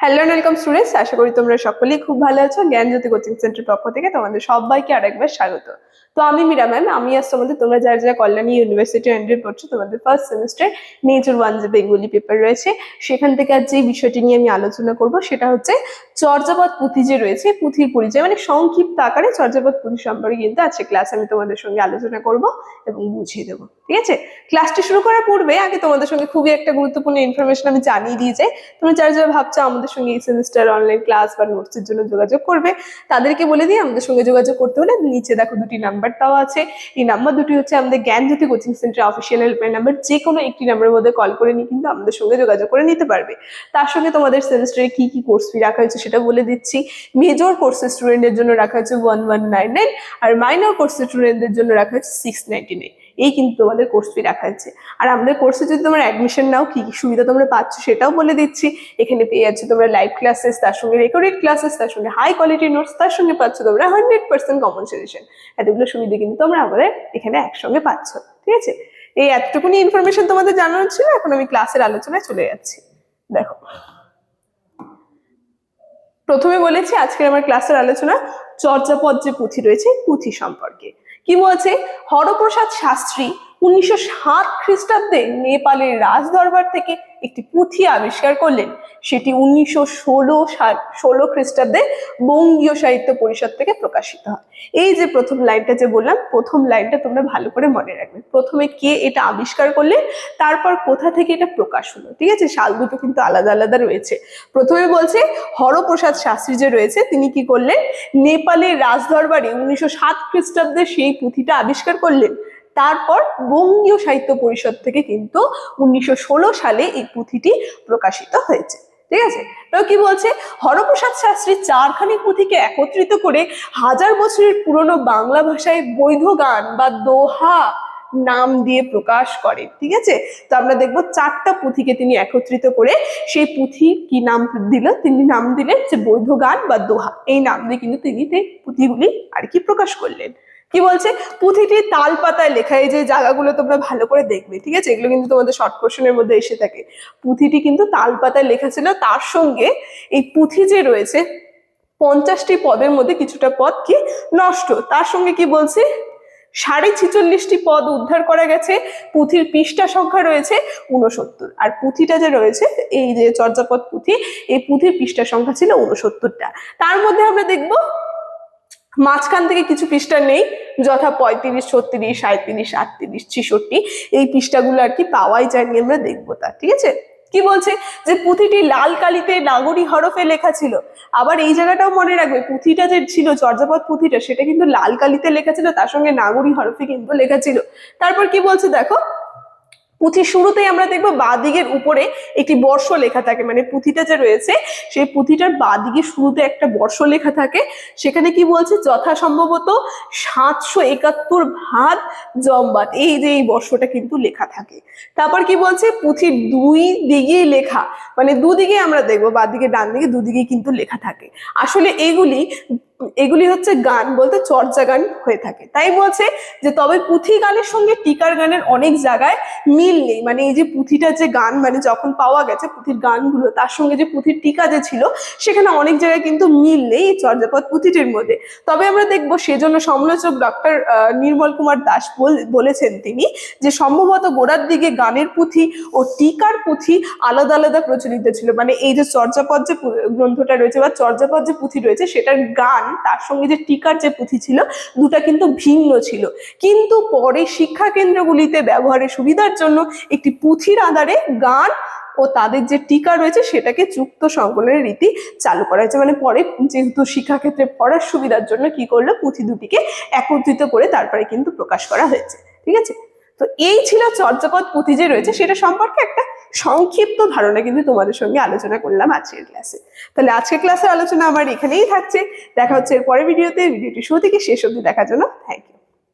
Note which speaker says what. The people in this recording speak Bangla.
Speaker 1: হ্যালো ওয়েলকাম স্টুডেন্টস আশা করি তোমরা সকলেই খুব ভালো আছো। জ্ঞানজ্যোতি কোচিং সেন্টার পক্ষ থেকে তোমাদের সবাইকে আরেকবার স্বাগত। তো আমি মীরা ম্যাম আমি আজ তোমাদের তোমরা যারা যারা কল্যাণী ইউনিভার্সিটি এন্ট্রি পড়ছো, তোমাদের ফার্স্ট সেমিস্টার নেচার ওয়ান যে বেঙ্গলি পেপার রয়েছে, সেখান থেকে আজ যে বিষয়টি নিয়ে আমি আলোচনা করব, সেটা হচ্ছে চর্যাপদ পুঁথি যে রয়েছে, পুঁথির পরিচয় মানে সংক্ষিপ্ত আকারে চর্যাপদ পুঁথি সম্পর্কে কিন্তু আজকে ক্লাস আমি তোমাদের সঙ্গে আলোচনা করব এবং বুঝিয়ে দেবো। ঠিক আছে? ক্লাসটি শুরু করার পূর্বে আগে তোমাদের সঙ্গে খুবই একটা গুরুত্বপূর্ণ ইনফরমেশন আমি জানিয়ে দিয়ে যাই। তোমরা যারা যারা ভাবছ আমাদের সঙ্গে এই সেমিস্টার অনলাইন ক্লাস বা নোটসের জন্য যোগাযোগ করবে। তাদেরকে বলে দিই, আমাদের সঙ্গে যোগাযোগ করতে হলে নিচে দেখো দুটি নাম্বার দেওয়া আছে। এই নাম্বার দুটি হচ্ছে আমাদের Gyanjyoti coaching centre official helpline number যে কোনো একটি নাম্বারের মধ্যে কল করে নিয়ে কিন্তু আমাদের সঙ্গে যোগাযোগ করে নিতে পারবে। তার সঙ্গে তোমাদের সেমিস্টারে কি কি কোর্স ফি রাখা হয়েছে সেটা বলে দিচ্ছি। মেজর কোর্সের স্টুডেন্টদের জন্য রাখা হয়েছে ওয়ান ওয়ান নাইন নাইন আর মাইনর কোর্সের স্টুডেন্টদের জন্য রাখা হয়েছে সিক্স নাইনটি নাইন এই কিন্তু তোমাদের কোর্স ফি রাখা হয়েছে। আর আমাদের কোর্সে যদি তোমরা অ্যাডমিশন নাও, কি কি সুবিধা তোমরা পাচ্ছ সেটাও বলে দিচ্ছি। এখানে পেয়ে যাচ্ছ তোমরা লাইভ ক্লাসেস তার সঙ্গে রেকর্ডেড ক্লাসেস তার সঙ্গে হাই কোয়ালিটি নোটস তার সঙ্গে পাচ্ছ তোমরা হান্ড্রেড পার্সেন্ট কমন এতগুলো সুবিধা কিন্তু তোমরা আমাদের এখানে একসঙ্গে পাচ্ছ, ঠিক আছে? এই এতটুকুনি ইনফরমেশন তোমাদের জানানো ছিল, এখন আমি ক্লাসের আলোচনায় চলে যাচ্ছি। দেখো। প্রথমে বলেছি, আজকের আমার ক্লাসের আলোচনা চর্যাপদ যে পুঁথি রয়েছে, পুঁথি সম্পর্কে। কি বলছে? হরপ্রসাদ শাস্ত্রী উনিশশো সাত খ্রিস্টাব্দে নেপালের রাজ দরবার থেকে একটি পুঁথি আবিষ্কার করলেন। সেটি উনিশশো ষোলো ষোলো খ্রিস্টাব্দে বঙ্গীয় সাহিত্য পরিষদ থেকে প্রকাশিত হয়। এই যে প্রথম লাইনটা যে বললাম, প্রথম লাইনটা তোমরা ভালো করে মনে রাখবে। প্রথমে কে এটা আবিষ্কার করলেন, তারপর কোথা থেকে এটা প্রকাশ হলো, ঠিক আছে? সাল দুটো কিন্তু আলাদা আলাদা রয়েছে। প্রথমে বলছে হরপ্রসাদ শাস্ত্রী যে রয়েছে, তিনি কি করলেন? নেপালের রাজদরবারে উনিশশো সাত খ্রিস্টাব্দে সেই পুঁথিটা আবিষ্কার করলেন। তারপর বঙ্গীয় সাহিত্য পরিষদ থেকে কিন্তু উনিশশো ষোলো সালে এই পুঁথিটি প্রকাশিত হয়েছে। ঠিক আছে? তো কি বলছে? হরপ্রসাদ শাস্ত্রী চারখানি পুঁথিকে একত্রিত করে হাজার বছরের পুরনো বাংলা ভাষায় বৈধ গান বা দোহা নাম দিয়ে প্রকাশ করে ঠিক আছে? তো আমরা দেখব চারটা পুঁথিকে তিনি একত্রিত করে সেই পুঁথি কি নাম দিল? তিনি নাম দিলেন যে বৈধ গান বা দোহা। এই নাম দিয়ে কিন্তু তিনি পুঁথিগুলি আর কি প্রকাশ করলেন। কি বলছে? পুঁথিটি তাল পাতায় লেখা, এই যে জায়গাগুলো তোমরা ভালো করে দেখবে, ঠিক আছে? এগুলো কিন্তু তোমাদের শর্ট কোশ্চেনের মধ্যে এসে থাকে। পুঁথিটি কিন্তু তাল পাতায় লেখা ছিল, তার সঙ্গে এই পুঁথি যে রয়েছে, পঞ্চাশটি পদের মধ্যে কিছুটা পদ কি নষ্ট। তার সঙ্গে কি বলছে? সাড়ে ছিচল্লিশটি পদ উদ্ধার করা গেছে, পুঁথির পৃষ্ঠা সংখ্যা রয়েছে উনসত্তর আর পুঁথিটা যে রয়েছে, এই যে চর্যাপদ পুঁথি, এই পুঁথির পৃষ্ঠা সংখ্যা ছিল উনসত্তরটা তার মধ্যে আমরা দেখব মাঝখান থেকে কিছু পৃষ্ঠা নেই, যথা পঁয়ত্রিশ, ছত্রিশ সাঁত্রিশ আটত্রিশ, ছিষট্টি, এই পৃষ্ঠাগুলো আর কি পাওয়াই যায়নি আমরা দেখব তা, ঠিক আছে? কি বলছে? যে পুঁথিটি লাল কালিতে নাগরী হরফে লেখা ছিল। আবার এই জায়গাটাও মনে রাখবে, পুঁথিটা যে ছিল, চর্যাপদ পুঁথিটা, সেটা কিন্তু লাল কালিতে লেখা ছিল, তার সঙ্গে নাগরী হরফে কিন্তু লেখা ছিল। তারপর কি বলছে দেখো? পুঁথির শুরুতেই আমরা দেখব বাদিকের উপরে একটি বর্ষ লেখা থাকে। মানে পুঁথিটা যে রয়েছে, সেই পুঁথিটার বাদিকের শুরুতে একটা বর্ষ লেখা থাকে। সেখানে কি বলছে? যথাসম্ভবত সাতশো একাত্তর ভাত জম্বাত। এই যে এই বর্ষটা কিন্তু লেখা থাকে। তারপর কি বলছে? পুঁথির দুই দিকেই লেখা। মানে দুদিকে আমরা দেখব, বাদিকে ডান দিকে দুদিকেই কিন্তু লেখা থাকে। আসলে এগুলি এগুলি হচ্ছে গান বলতে চর্চা গান হয়ে থাকে। তাই বলছে যে তবে পুঁথি গানের সঙ্গে টিকার গানের অনেক জায়গায় মিল নেই। মানে এই যে পুঁথিটা যে গান মানে যখন পাওয়া গেছে পুঁথির গানগুলো, তার সঙ্গে যে পুঁথির টিকা যে ছিল, সেখানে অনেক জায়গায় কিন্তু মিল নেই চর্যাপদ পুঁথিটির মধ্যে। তবে আমরা দেখব সেজন্য সমালোচক ডক্টর নির্মল কুমার দাস বল- বলেছেন তিনি যে সম্ভবত গোড়ার দিকে গানের পুঁথি ও টিকার পুঁথি আলাদা আলাদা প্রচলিত ছিল। মানে এই যে চর্যাপদ যে গ্রন্থটা রয়েছে বা চর্যাপদ যে পুঁথি রয়েছে, সেটার গান তার সঙ্গে যে টিকার যে পুঁথি ছিল, দুটা কিন্তু ভিন্ন ছিল। কিন্তু পরে শিক্ষা কেন্দ্রগুলিতে ব্যবহারের সুবিধার জন্য একটি পুঁথির আধারে গান ও তাদের যে টিকা রয়েছে, সেটাকে যুক্ত সংকলনের রীতি চালু করা হয়েছে। মানে পরে যেহেতু শিক্ষাক্ষেত্রে পড়ার সুবিধার জন্য কি করল, পুঁথি দুটিকে একত্রিত করে তারপরে কিন্তু প্রকাশ করা হয়েছে। ঠিক আছে? তো এই ছিল চর্যাপদ পুঁথি যে রয়েছে, সেটা সম্পর্কে একটা সংক্ষিপ্ত ধারণা কিন্তু তোমাদের সঙ্গে আলোচনা করলাম আজকের ক্লাসে তাহলে আজকের ক্লাসের আলোচনা আমার এখানেই থাকছে। দেখা হচ্ছে এর পরের ভিডিওতে ভিডিওটি শুরু থেকে শেষ অবধি দেখার জন্য থ্যাংক ইউ